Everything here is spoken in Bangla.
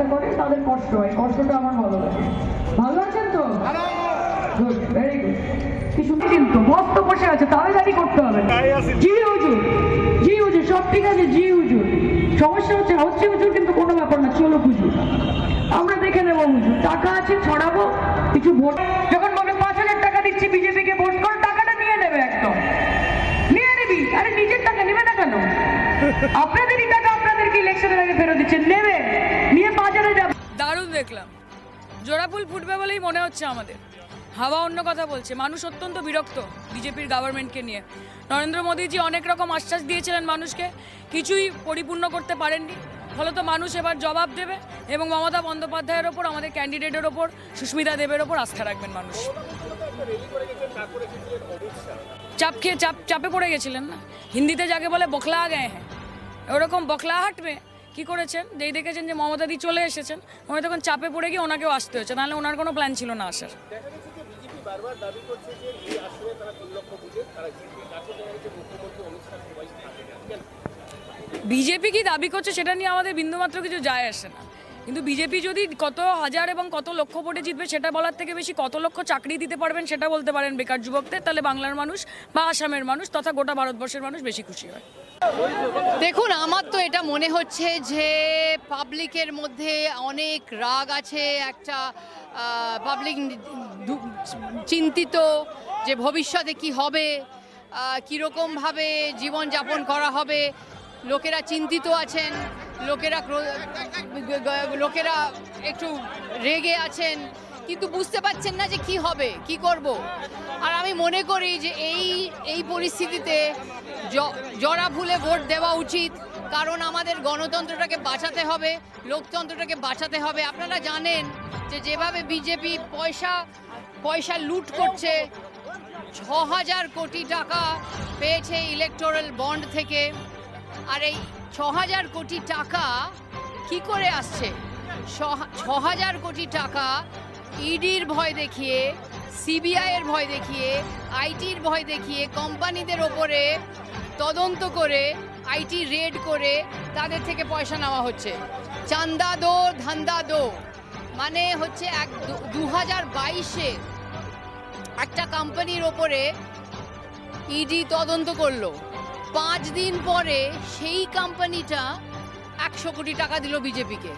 কাজটা করে তাদের কষ্ট হয়। কষ্টটা আমার ভালো লাগে। ভালো আছেন তো? গুড ভেরি গুড কিছু কিন্তু মস্ত বসে আছে তাড়াতাড়ি করতে হবে। জি হুজুর জি হুজুর সব ঠিক আছে জি হুজুর। সমস্যা হচ্ছে হচ্ছে হুজুর কিন্তু কোনো ব্যাপার না চলো হুজুর। আমরা দেখে নেব হুজুর। টাকা আছে ছড়াবো কিছু ভোট। যখন বলবে পাঁচ হাজার টাকা দিচ্ছি বিজেপিকে ভোট করো টাকাটা নিয়ে নেবে একদম। নিয়ে নিবি? আরে নিজের টাকা নেবে না কেন? আপনাদেরই টাকা আপনাদেরকে ইলেকশনের আগে ফেরত দিচ্ছে নেবে। দেখলাম। জোড়াফুল ফুটবে বলেই মনে হচ্ছে আমাদের। হাওয়া অন্য কথা বলছে। মানুষ অত্যন্ত বিরক্ত বিজেপির গভর্নমেন্টকে নিয়ে। নরেন্দ্র মোদীজি অনেক রকম আশ্বাস দিয়েছিলেন মানুষকে। কিছুই পরিপূর্ণ করতে পারেননি। ফলত মানুষ এবার জবাব দেবে এবং মমতা বন্দ্যোপাধ্যায়ের ওপর, আমাদের ক্যান্ডিডেটের ওপর, সুস্মিতা দেবের ওপর আস্থা রাখবেন মানুষ। চাপ খেয়ে, চাপ, চাপে পড়ে গেছিলেন না? হিন্দিতে যাকে বলে বখলা গায়ে হ্যাঁ। ওরকম বখলাহাট মে কি করেছেন? যেই দেখেছেন যে মমতাদি চলে এসেছেন। উনি তখন চাপে পড়ে গিয়ে ওনাকেও আসতে হয়েছে। নাহলে ওনার কোনো প্ল্যান ছিল না আসার। বিজেপি কি দাবি করছে সেটা নিয়ে আমাদের বিন্দুমাত্র কিছু যায় আসে না। কিন্তু বিজেপি যদি কত হাজার এবং কত লক্ষ ভোটে জিতবে সেটা বলার থেকে বেশি কত লক্ষ চাকরি দিতে পারবেন সেটা বলতে পারেন বেকার যুবকদের। তাহলে বাংলার মানুষ বা আসামের মানুষ তথা গোটা ভারতবর্ষের মানুষ বেশি খুশি হয়। দেখুন, আমার তো এটা মনে হচ্ছে যে পাবলিকের মধ্যে অনেক রাগ আছে, একটা পাবলিক চিন্তিত যে ভবিষ্যতে কি হবে কীরকমভাবে জীবনযাপন করা হবে। লোকেরা চিন্তিত আছেন, লোকেরা লোকেরা একটু রেগে আছেন, কিন্তু বুঝতে পারছেন না যে কি হবে, কি করব। আর আমি মনে করি যে এই এই পরিস্থিতিতে জরা ভুলে ভোট দেওয়া উচিত। কারণ আমাদের গণতন্ত্রটাকে বাঁচাতে হবে, লোকতন্ত্রটাকে বাঁচাতে হবে। আপনারা জানেন যে যেভাবে বিজেপি পয়সা পয়সা লুট করছে ছ হাজার কোটি টাকা পেয়েছে ইলেকটোরাল বন্ড থেকে। আর এই ছ হাজার কোটি টাকা কি করে আসছে? ছ হাজার কোটি টাকা ইডির ভয় দেখিয়ে সিবিআইয়ের ভয় দেখিয়ে আইটির ভয় দেখিয়ে, কোম্পানিদের ওপরে তদন্ত করে, আইটি রেড করে তাদের থেকে পয়সা নেওয়া হচ্ছে। চান্দা দো, ধান্দা দো। মানে হচ্ছে এক দু হাজার বাইশে একটা কোম্পানির ওপরে ইডি তদন্ত করল। পাঁচ দিন পরে সেই কোম্পানিটা একশো কোটি টাকা দিল বিজেপিকে।